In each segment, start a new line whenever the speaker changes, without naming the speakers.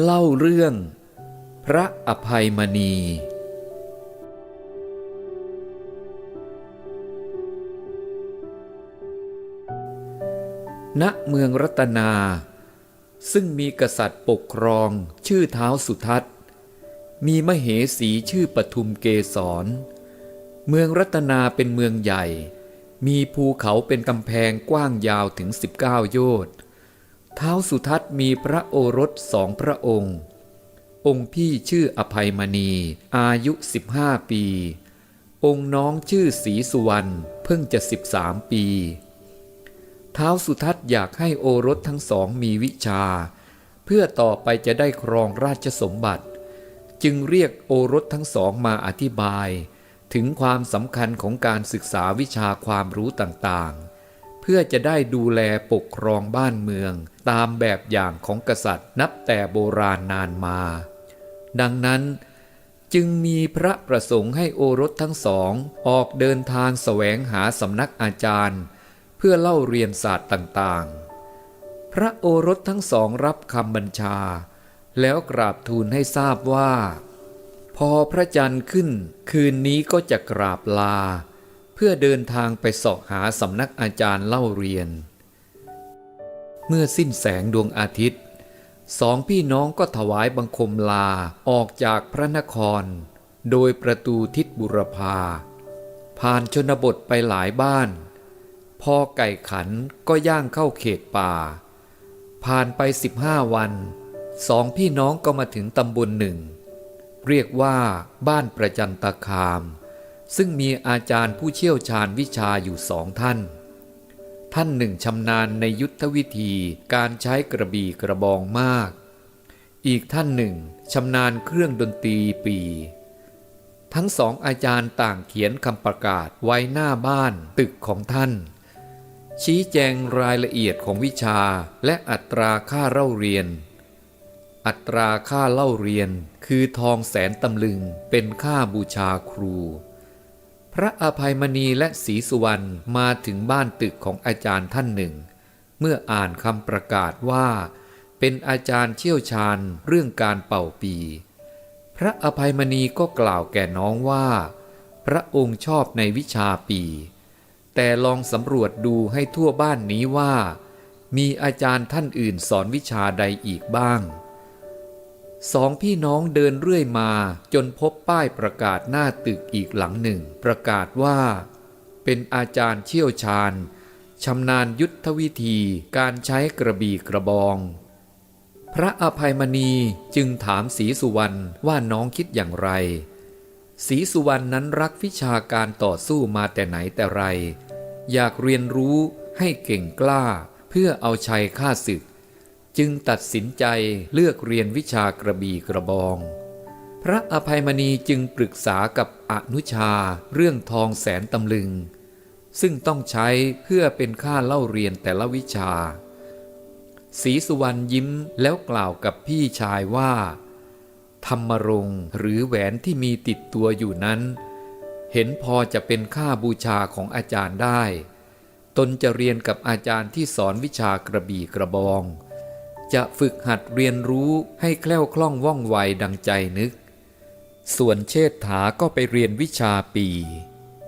เล่าเรื่อง พระอภัยมณี ณ เมืองรัตนา ซึ่งมีกษัตริย์ปกครองชื่อเท้าสุทัศน์ มีมเหสีชื่อปทุมเกษรเมืองรัตนาเป็นเมืองใหญ่ มีภูเขาเป็นกำแพงกว้างยาวถึง 19 โยชน์ ท้าวสุทัศน์มีพระโอรสสองพระองค์ องค์พี่ชื่ออภัยมณี อายุ 15 ปี องค์น้องชื่อศรีสุวรรณเพิ่งจะ 13 ปี ท้าวสุทัศน์อยากให้โอรสทั้งสองมีวิชา เพื่อต่อไปจะได้ครองราชสมบัติ จึงเรียกโอรสทั้งสองมาอธิบาย ถึงความสำคัญของการศึกษาวิชาความรู้ต่างๆ เพื่อจะได้ดูแลปกครองบ้านเมือง ตามแบบอย่างของกษัตริย์นับแต่โบราณนานมา ดังนั้นจึงมีพระประสงค์ให้โอรสทั้งสองออกเดินทางแสวงหาสำนักอาจารย์ เพื่อเล่าเรียนศาสตร์ต่างๆ พระโอรสทั้งสองรับคำบัญชา แล้วกราบทูลให้ทราบว่า พอพระจันทร์ขึ้น คืนนี้ก็จะกราบลา พื่อเดินทางไปสาะหาสำนักอาจารย์เล่าเรียน เมื่อสิ้นแสงดวงอาทิตย์ สองพี่น้องก็ถวายบังคมลาออกจากพระนคร โดยประตูทิศบุรพา ผ่านชนบทไปหลายบ้าน พอไก่ขันก็ย่างเข้าเขตป่า ผ่านไปสิบห้าวันสองพี่น้องก็มาถึงตำบลหนึ่ง เรียกว่าบ้านประจันตคาม ซึ่งมีอาจารย์ผู้เชี่ยวชาญวิชาอยู่สองท่าน ท่านหนึ่งชำนาญในยุทธวิธีการใช้กระบี่กระบองมาก อีกท่านหนึ่งชำนาญเครื่องดนตรีปี ทั้งสองอาจารย์ต่างเขียนคำประกาศไว้หน้าบ้านตึกของท่าน ชี้แจงรายละเอียดของวิชาและอัตราค่าเล่าเรียน อัตราค่าเล่าเรียนคือทองแสนตำลึงเป็นค่าบูชาครู พระอภัยมณีและศรีสุวรรณมาถึงบ้านตึกของอาจารย์ท่านหนึ่ง เมื่ออ่านคำประกาศว่า เป็นอาจารย์เชี่ยวชาญเรื่องการเป่าปี พระอภัยมณีก็กล่าวแก่น้องว่า พระองค์ชอบในวิชาปี แต่ลองสำรวจดูให้ทั่วบ้านนี้ว่า มีอาจารย์ท่านอื่นสอนวิชาใดอีกบ้าง สองพี่น้องเดินเรื่อยมาจนพบป้ายประกาศหน้าตึกอีกหลังหนึ่ง ประกาศว่า เป็นอาจารย์เชี่ยวชาญชำนาญยุทธวิธีการใช้กระบี่กระบอง พระอภัยมณีจึงถามศรีสุวรรณว่าน้องคิดอย่างไรศรีสุวรรณนั้นรักวิชาการต่อสู้มาแต่ไหนแต่ไร อยากเรียนรู้ให้เก่งกล้าเพื่อเอาชัยฆ่าศึก จึงตัดสินใจเลือกเรียนวิชากระบี่กระบอง พระอภัยมณีจึงปรึกษากับอนุชาเรื่องทองแสนตำลึง ซึ่งต้องใช้เพื่อเป็นค่าเล่าเรียนแต่ละวิชาศรีสุวรรณยิ้มแล้วกล่าวกับพี่ชายว่า ธรรมรงหรือแหวนที่มีติดตัวอยู่นั้น เห็นพอจะเป็นค่าบูชาของอาจารย์ได้ ตนจะเรียนกับอาจารย์ที่สอนวิชากระบี่กระบอง จะฝึกหัดเรียนรู้ให้แคล่วคล่องว่องไวดังใจนึก ส่วนเชษฐาก็ไปเรียนวิชาปี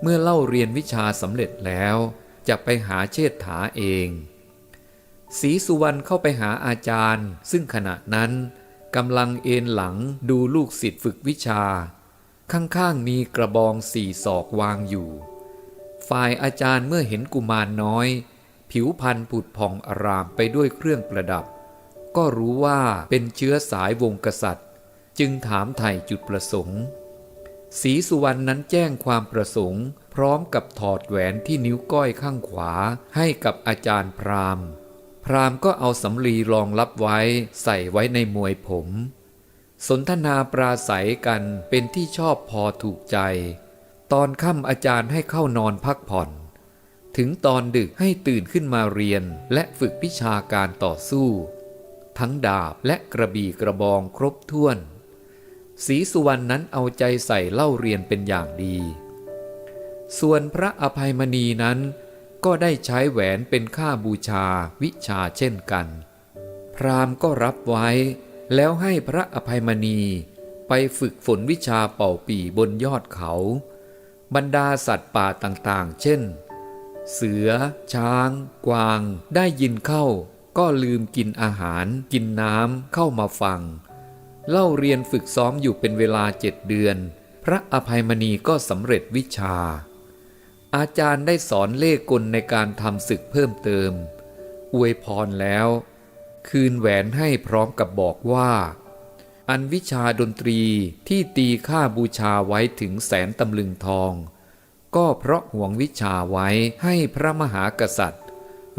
เมื่อเล่าเรียนวิชาสำเร็จแล้ว จะไปหาเชษฐาเองศรีสุวรรณเข้าไปหาอาจารย์ ซึ่งขณะนั้นกำลังเอนหลังดูลูกศิษย์ฝึกวิชา ข้างๆมีกระบองสี่ศอกวางอยู่ ฝ่ายอาจารย์เมื่อเห็นกุมารน้อย ผิวพรรณผุดผ่องอารามไปด้วยเครื่องประดับ ก็รู้ว่าเป็นเชื้อสายวงกษัตริย์ จึงถามไถ่จุดประสงค์ศรีสุวรรณนั้นแจ้งความประสงค์ พร้อมกับถอดแหวนที่นิ้วก้อยข้างขวาให้กับอาจารย์พรามพรามก็เอาสำลีรองรับไว้ใส่ไว้ในมวยผม สนทนาปราศัยกันเป็นที่ชอบพอถูกใจ ตอนค่ำอาจารย์ให้เข้านอนพักผ่อน ถึงตอนดึกให้ตื่นขึ้นมาเรียนและฝึกวิชาการต่อสู้ ทั้งดาบและกระบี่กระบองครบถ้วนศรีสุวรรณนั้นเอาใจใส่เล่าเรียนเป็นอย่างดี ส่วนพระอภัยมณีนั้น ก็ได้ใช้แหวนเป็นค่าบูชาวิชาเช่นกัน พราหมณ์ก็รับไว้แล้วให้พระอภัยมณีไปฝึกฝนวิชาเป่าปีบนยอดเขา บรรดาสัตว์ป่าต่างๆ เช่น เสือ ช้าง กวาง ได้ยินเข้า ก็ลืมกินอาหาร กินน้ำเข้ามาฟัง เล่าเรียนฝึกซ้อมอยู่เป็นเวลาเจ็ดเดือน พระอภัยมณีก็สำเร็จวิชา อาจารย์ได้สอนเล่กลในการทำศึกเพิ่มเติม อวยพรแล้ว คืนแหวนให้พร้อมกับบอกว่า อันวิชาดนตรีที่ตีค่าบูชาไว้ถึงแสนตำลึงทอง ก็เพราะห่วงวิชาไว้ให้พระมหากษัตริย์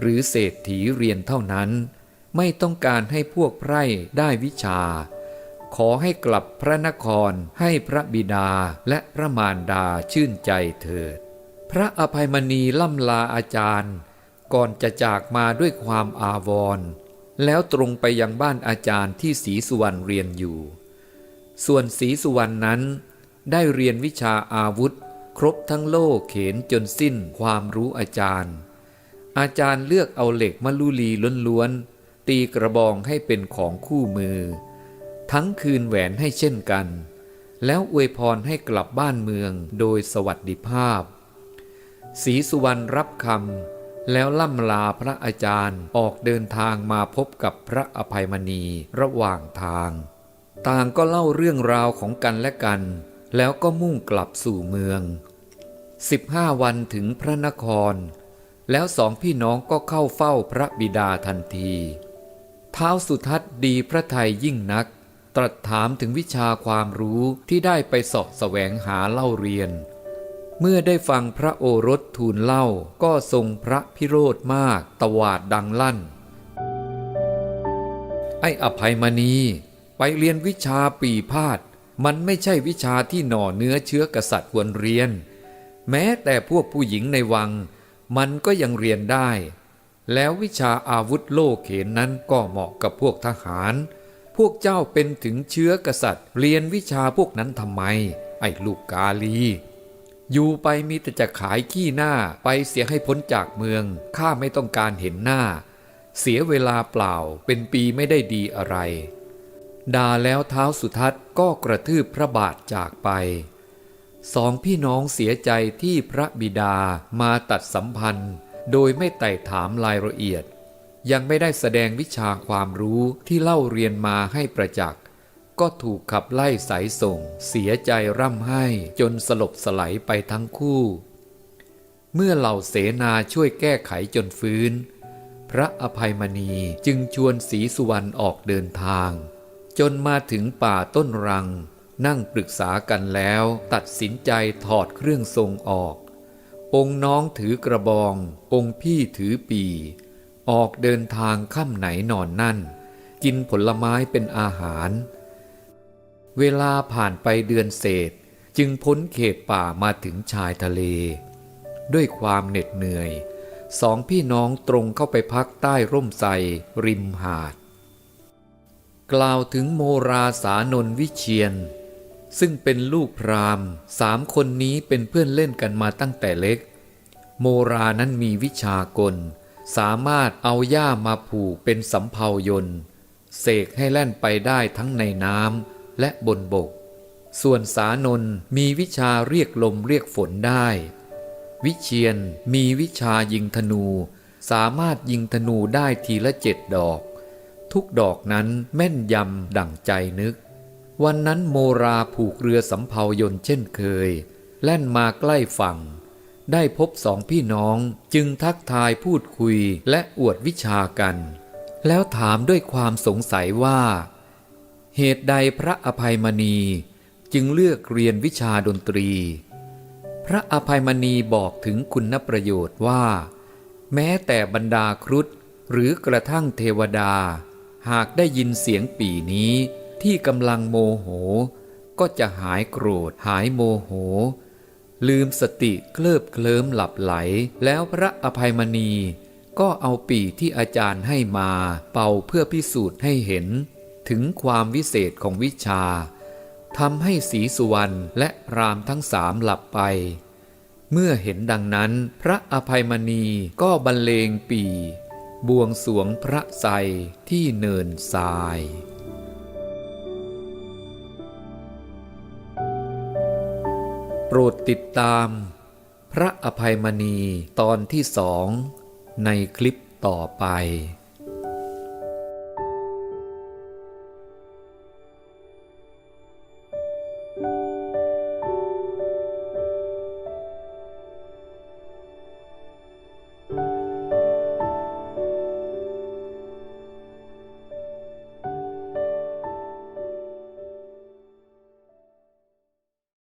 หรือเศรษฐีเรียนเท่านั้น ไม่ต้องการให้พวกไพร่ได้วิชา ขอให้กลับพระนครให้พระบิดาและพระมารดาชื่นใจเถิด พระอภัยมณีล่ำลาอาจารย์ ก่อนจะจากมาด้วยความอาวรณ์แล้วตรงไปยังบ้านอาจารย์ที่ศรีสุวรรณเรียนอยู่ ส่วนศรีสุวรรณนั้น ได้เรียนวิชาอาวุธ ครบทั้งโล่เขนจนสิ้นความรู้อาจารย์ อาจารย์เลือกเอาเหล็กมะลุลีล้วนๆ ตีกระบองให้เป็นของคู่มือ ทั้งคืนแหวนให้เช่นกัน แล้วอวยพรให้กลับบ้านเมืองโดยสวัสดิภาพศรีสุวรรณรับคำแล้วล่ำลาพระอาจารย์ออกเดินทางมาพบกับพระอภัยมณีระหว่างทาง ต่างก็เล่าเรื่องราวของกันและกัน แล้วก็มุ่งกลับสู่เมือง 15 วันถึงพระนคร แล้วสองพี่น้องก็เข้าเฝ้าพระบิดาทันทีเท้าวสุทัศน์ดีพระไทยยิ่งนัก ตรัสถามถึงวิชาความรู้ที่ได้ไปสาะแสวงหาเล่าเรียน เมื่อได้ฟังพระโอรสทูลเล่าก็ทรงพระพิโรธมากตวาดดังลั่น ไอ้อภัยมณีไปเรียนวิชาปีพาดมันไม่ใช่วิชาที่หน่อเนื้อเชื้อกษัตริย์ควรเรียน แม้แต่พวกผู้หญิงในวัง มันก็ยังเรียนได้ แล้ววิชาอาวุธโลเขนนั้นก็เหมาะกับพวกทหาร พวกเจ้าเป็นถึงเชื้อกษัตริย์ เรียนวิชาพวกนั้นทำไม ไอ้ลูกกาลี อยู่ไปมีแต่จะขายขี้หน้าไปเสียให้พ้นจากเมือง ข้าไม่ต้องการเห็นหน้า เสียเวลาเปล่าเป็นปีไม่ได้ดีอะไรด่าแล้วเท้าสุทัศน์ก็กระทืบพระบาทจากไป สองพี่น้องเสียใจที่พระบิดามาตัดสัมพันธ์ โดยไม่ไต่ถามรายละเอียด ยังไม่ได้แสดงวิชาความรู้ที่เล่าเรียนมาให้ประจักษ์ ก็ถูกขับไล่สายส่ง เสียใจร่ำไห้จนสลบสไลายไปทั้งคู่ เมื่อเหล่าเสนาช่วยแก้ไขจนฟื้น พระอภัยมณีจึงชวนศรีสุวรรณออกเดินทาง จนมาถึงป่าต้นรัง นั่งปรึกษากันแล้วตัดสินใจถอดเครื่องทรงออก องค์น้องถือกระบอง องค์พี่ถือปี ออกเดินทางค่ำไหนนอนนั่น กินผลไม้เป็นอาหาร เวลาผ่านไปเดือนเศษจึงพ้นเขตป่ามาถึงชายทะเล ด้วยความเหน็ดเหนื่อย สองพี่น้องตรงเข้าไปพักใต้ร่มไทรริมหาด กล่าวถึงโมราสานนวิเชียน ซึ่งเป็นลูกพราหมณ์สามคนนี้เป็นเพื่อนเล่นกันมาตั้งแต่เล็ก โมรานั้นมีวิชากล สามารถเอาหญ้ามาผูกเป็นสำเภายนเสกให้แล่นไปได้ทั้งในน้ำและบนบก ส่วนสานนมีวิชาเรียกลมเรียกฝนได้ วิเชียนมีวิชายิงธนู สามารถยิงธนูได้ทีละเจ็ดดอก ทุกดอกนั้นแม่นยำดั่งใจนึก วันนั้นโมราผูกเรือสำเภายนเช่นเคย แล่นมาใกล้ฝั่ง ได้พบสองพี่น้องจึงทักทายพูดคุยและอวดวิชากัน แล้วถามด้วยความสงสัยว่า เหตุใดพระอภัยมณีจึงเลือกเรียนวิชาดนตรี พระอภัยมณีบอกถึงคุณประโยชน์ว่า แม้แต่บรรดาครุฑหรือกระทั่งเทวดา หากได้ยินเสียงปีนี้ ที่กำลังโมโห ก็จะหายโกรธหายโมโห ลืมสติเคลิบเคลิ้มหลับไหล แล้วพระอภัยมณีก็เอาปีที่อาจารย์ให้มาเป่าเพื่อพิสูจน์ให้เห็น ถึงความวิเศษของวิชาทำให้สีสุวรรณและรามทั้งสามหลับไป เมื่อเห็นดังนั้น พระอภัยมณีก็บรรเลงปี บวงสวงพระไทรที่เนินทราย รดติดตาม พระอภัยมณีตอนที่สองในคลิปต่อไป